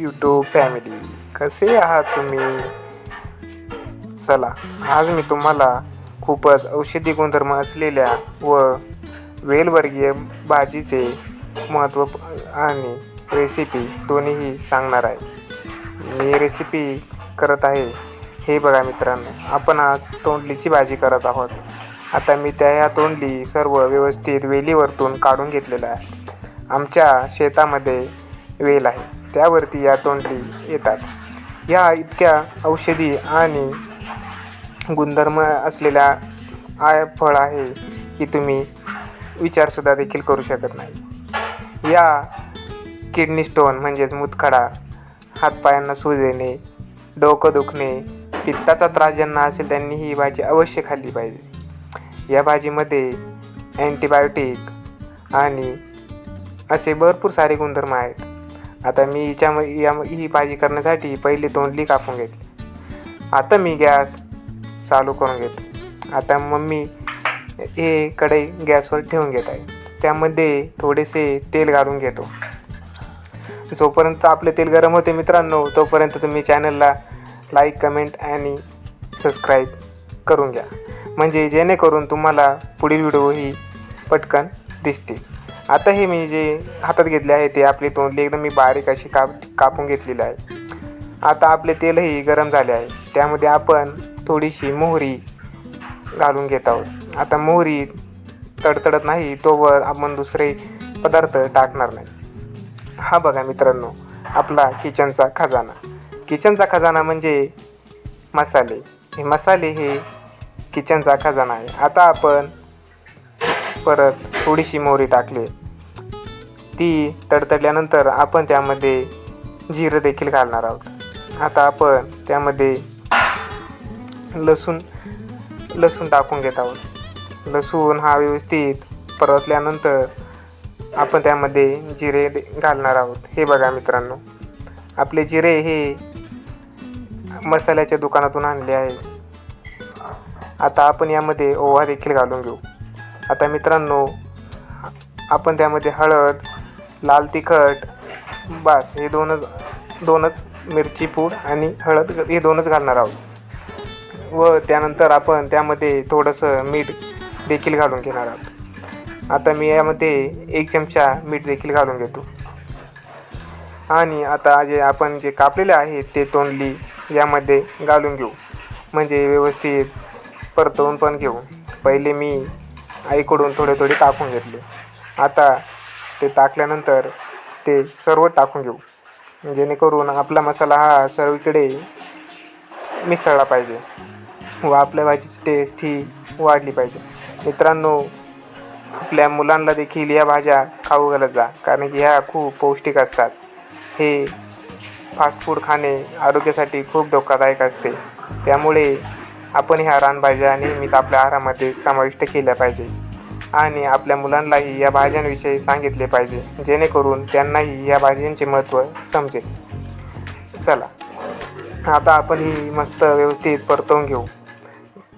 YouTube family कसे आहात तुम्ही? चला आज मी तुम्हाला खूपच औषधी गुणधर्म असलेल्या व वेलवर्गीय भाजीचे महत्त्व आणि रेसिपी दोन्हीही सांगणार आहे. मी रेसिपी करत आहे. हे बघा मित्रांनो आपण आज तोंडलीची भाजी करत आहोत. आता मी त्या ह्या तोंडली सर्व व्यवस्थित वेलीवरतून काढून घेतलेल्या आहे. आमच्या शेतामध्ये वेल आहे. त्यावरती या तोंडली येतात. या इतक्या औषधी आणि गुणधर्म असलेल्या आय फळ आहे की तुम्ही विचारसुद्धा देखील करू शकत नाही. या किडनी स्टोन म्हणजेच मुतखडा हातपायांना सूज येणे डोकं दुखणे पित्ताचा त्रास ज्यांना असेल त्यांनी ही भाजी अवश्य खाल्ली पाहिजे. या भाजीमध्ये अँटीबायोटिक आणि असे भरपूर सारे गुणधर्म आहेत. आता मी हिच्या या ही भाजी करण्यासाठी पहिली तोंडली कापून घेतली. आता मी गॅस चालू करून घेतो आता मम्मी हे कढई गॅसवर ठेवून घेत आहे. त्यामध्ये थोडेसे तेल घालून घेतो. जोपर्यंत आपले तेल गरम होते मित्रांनो तोपर्यंत तुम्ही चॅनलला लाईक कमेंट आणि सबस्क्राईब करून घ्या. म्हणजे जेणेकरून तुम्हाला पुढील व्हिडिओ ही पटकन दिसतील. आता हे मी जे हातात घेतले आहे ते आपली तोंडली एकदम मी बारीक अशी काप कापून घेतलेली आहे. आता आपले तेलही गरम झाले आहे. त्यामध्ये आपण थोडीशी मोहरी घालून घेत आहोत. आता मोहरी तडतडत नाही तोवर आपण दुसरे पदार्थ टाकणार नाही. हा बघा मित्रांनो आपला किचनचा खजाना. किचनचा खजाना म्हणजे मसाले. हे मसाले हे किचनचा खजाना आहे. आता आपण परत थोडीशी मोहरी टाकली. ती तडतडल्यानंतर आपण त्यामध्ये जिरं देखील घालणार आहोत. आता आपण त्यामध्ये लसूण लसूण टाकून घेत आहोत. लसूण हा व्यवस्थित परतल्यानंतर आपण त्यामध्ये जिरे घालणार आहोत. हे बघा मित्रांनो आपले जिरे हे मसाल्याच्या दुकानातून आणले आहे. आता आपण यामध्ये ओवा देखील घालून घेऊ. आता मित्रांनो आपण त्यामध्ये हळद लाल तिखट बास हे दोनच दोनच मिरची पूड आणि हळद हे दोनच घालणार आहोत. व त्यानंतर आपण त्यामध्ये थोडंसं मीठ देखील घालून घेणार आहोत. आता मी यामध्ये एक चमचा मीठ देखील घालून घेतो. आणि आता जे आपण जे कापलेले आहे ते तोंडली यामध्ये घालून घेऊ. म्हणजे व्यवस्थित परतवून पण घेऊ. पहिले मी आईकडून थोडे थोडे टाकून घेतले. आता ते टाकल्यानंतर ते सर्व टाकून घेऊ. जेणेकरून आपला मसाला हा सर्वीकडे मिसळला पाहिजे व आपल्या भाजीची टेस्ट ही वाढली पाहिजे. मित्रांनो आपल्या मुलांना देखील या भाज्या खाऊ घालत जा कारण की ह्या खूप पौष्टिक असतात. हे फास्ट फूड खाणे आरोग्यासाठी खूप धोकादायक असते. त्यामुळे आपण ह्या रानभाज्या नेहमीच आपल्या आहारामध्ये समाविष्ट केल्या पाहिजे. आणि आपल्या मुलांनाही या भाज्यांविषयी सांगितले पाहिजे जेणेकरून त्यांनाही या भाज्यांचे महत्त्व समजेल. चला आता आपण ही मस्त व्यवस्थित परतवून घेऊ.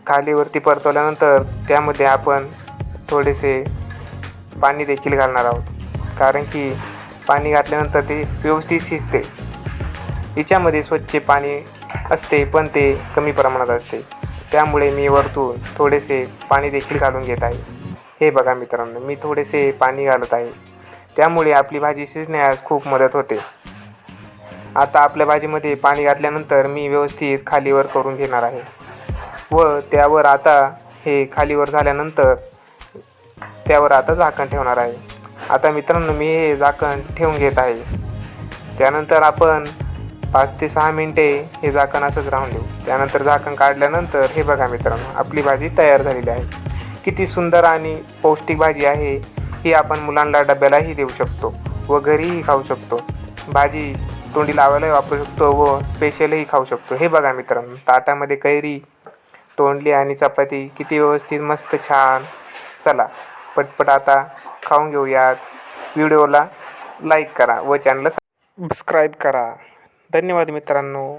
खालीवरती परतवल्यानंतर त्यामध्ये आपण थोडेसे पाणी देखील घालणार आहोत. कारण की पाणी घातल्यानंतर ते व्यवस्थित शिजते. हिच्यामध्ये स्वच्छ पाणी असते पण ते कमी प्रमाणात असते. त्यामुळे मी वरतून थोडेसे पाणी देखील घालून घेत आहे. हे बघा मित्रांनो मी थोडेसे पाणी घालत आहे. त्यामुळे आपली भाजी शिजण्यास खूप मदत होते. आता आपल्या भाजीमध्ये पाणी घातल्यानंतर मी व्यवस्थित खालीवर करून घेणार आहे. व त्यावर आता हे खालीवर झाल्यानंतर त्यावर आता झाकण ठेवणार आहे. आता मित्रांनो मी हे झाकण ठेवून घेत आहे. त्यानंतर आपण पाच ते सहा मिनटे हे झाकण असंच राहून देऊ. त्यानंतर झाकण काढल्यानंतर हे बघा मित्रांनो आपली भाजी तयार झालेली आहे. किती सुंदर आणि पौष्टिक भाजी आहे ही आपण मुलांना डब्यालाही देऊ शकतो व घरीही खाऊ शकतो. भाजी तोंडी लावायलाही वापरू शकतो व स्पेशलही खाऊ शकतो. हे बघा मित्रांनो ताटामध्ये कैरी तोंडली आणि चपाती किती व्यवस्थित मस्त छान. चला पटपट आता खाऊन घेऊयात. व्हिडिओला लाईक करा व चॅनलला सबस्क्राईब करा. धन्यवाद मित्रांनो.